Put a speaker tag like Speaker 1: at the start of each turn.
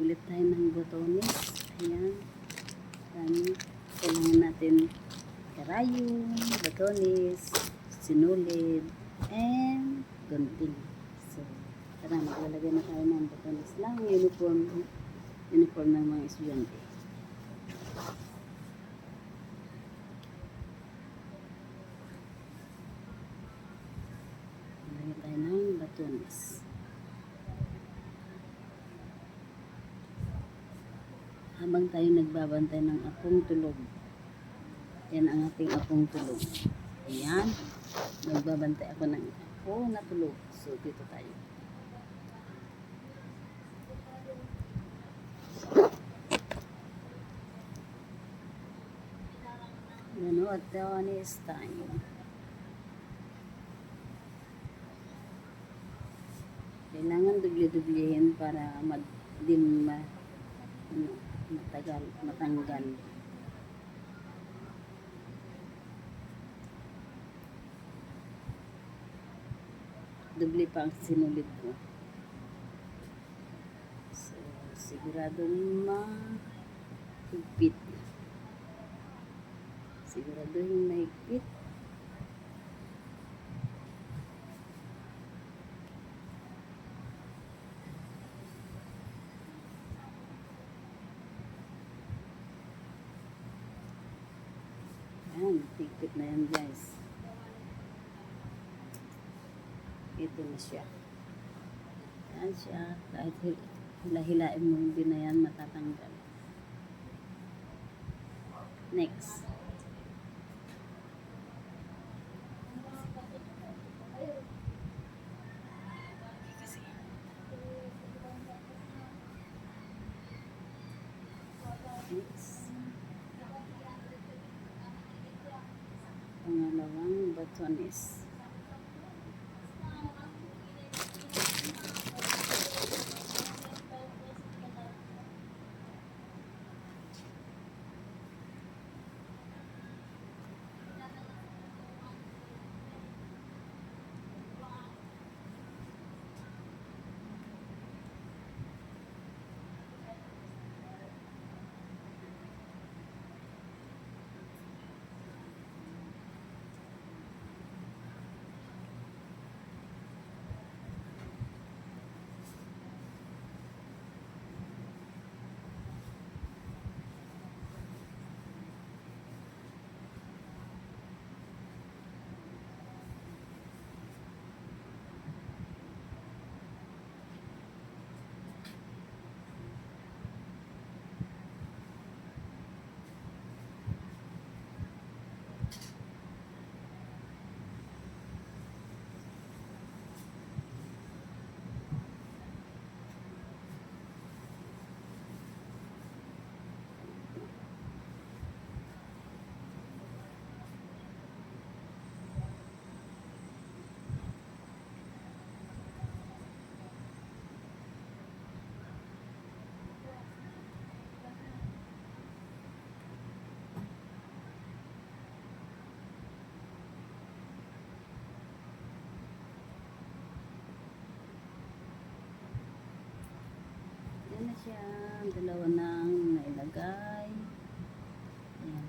Speaker 1: Ulit tayo ng botones. Ayan. Dami. Kailangan natin karayom, botones, sinulid, and gunting. So, tara, maglalagay na tayo ng botones lang. Uniform, uniform ng mga estudyante. Lagyan tayo ng batones. Habang tayo nagbabantay ng apong tulog. Yan ang ating apong tulog. Ayan. Nagbabantay ako ng apo na tulog. So, dito tayo. Gano'n, Adonis time. Kailangan dubli-dublihin para mag din ma, ano, matagal, matanggal. Dubli pa ang sinulid ko. So, siguradong mahigpit. Siguraduhin mahigpit. Ayan, higpit na yan guys. Ito na siya. Ayan siya. Kahit hil- hila-hilain mo, hindi na yan matatanggal. Next. Tunis. Ayan na siya. Dalawa nang nailagay. Ayan.